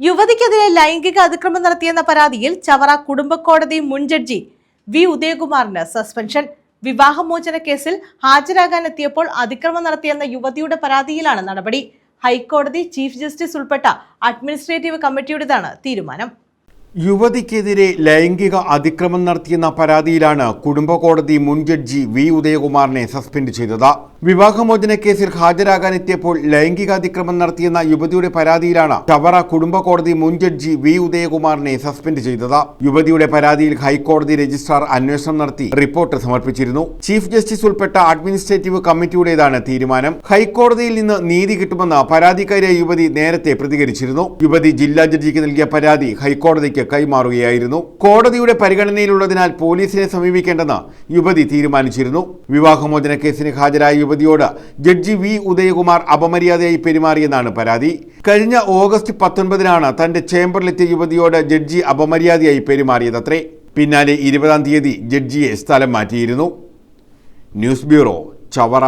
യുവതിക്കെതിരെ ലൈംഗിക അതിക്രമം നടത്തിയെന്ന പരാതിയിൽ ചവറ കുടുംബ കോടതി മുൻ ജഡ്ജി വി ഉദയകുമാറിന് സസ്പെൻഷൻ. വിവാഹമോചന കേസിൽ ഹാജരാകാനെത്തിയപ്പോൾ അതിക്രമം നടത്തിയെന്ന യുവതിയുടെ പരാതിയിലാണ് നടപടി. ഹൈക്കോടതി ചീഫ് ജസ്റ്റിസ് ഉൾപ്പെട്ട അഡ്മിനിസ്ട്രേറ്റീവ് കമ്മിറ്റിയുടേതാണ് തീരുമാനം. യുവതിക്കെതിരെ ലൈംഗിക അതിക്രമം നടത്തിയെന്ന പരാതിയിലാണ് കുടുംബ കോടതി മുൻ ജഡ്ജി വി ഉദയകുമാറിനെ സസ്പെൻഡ് ചെയ്തത്. വിവാഹമോചന കേസിൽ ഹാജരാകാനെത്തിയപ്പോൾ ലൈംഗിക അതിക്രമം നടത്തിയെന്ന യുവതിയുടെ പരാതിയിലാണ് ചവറ കുടുംബ കോടതി മുൻ ജഡ്ജി വി ഉദയകുമാറിനെ സസ്പെൻഡ് ചെയ്തത്. യുവതിയുടെ പരാതിയിൽ ഹൈക്കോടതി രജിസ്ട്രാർ അന്വേഷണം നടത്തി റിപ്പോർട്ട് സമർപ്പിച്ചിരുന്നു. ചീഫ് ജസ്റ്റിസ് ഉൾപ്പെട്ട അഡ്മിനിസ്ട്രേറ്റീവ് കമ്മിറ്റിയുടേതാണ് തീരുമാനം. ഹൈക്കോടതിയിൽ നിന്ന് നീതി കിട്ടുമെന്ന് പരാതിക്കാരിയായ യുവതി നേരത്തെ പ്രതികരിച്ചിരുന്നു. യുവതി ജില്ലാ ജഡ്ജിക്ക് നൽകിയ പരാതി ഹൈക്കോടതിക്ക് കൈമാറുകയായിരുന്നു. കോടതിയുടെ പരിഗണനയിലുള്ളതിനാൽ പോലീസിനെ സമീപിക്കേണ്ടെന്ന് യുവതി തീരുമാനിച്ചിരുന്നു. വിവാഹമോചന കേസിന് ഹാജരായ യുവതിയോട് ജഡ്ജി വി ഉദയകുമാർ അപമര്യാദയായി പെരുമാറിയെന്നാണ് പരാതി. കഴിഞ്ഞ ഓഗസ്റ്റ് പത്തൊൻപതിനാണ് തന്റെ ചേംബറിലെത്തിയ യുവതിയോട് ജഡ്ജി അപമര്യാദയായി പെരുമാറിയതത്രേ. പിന്നാലെ ഇരുപതാം തീയതി ജഡ്ജിയെ സ്ഥലം മാറ്റിയിരുന്നു. News bureau Chavara.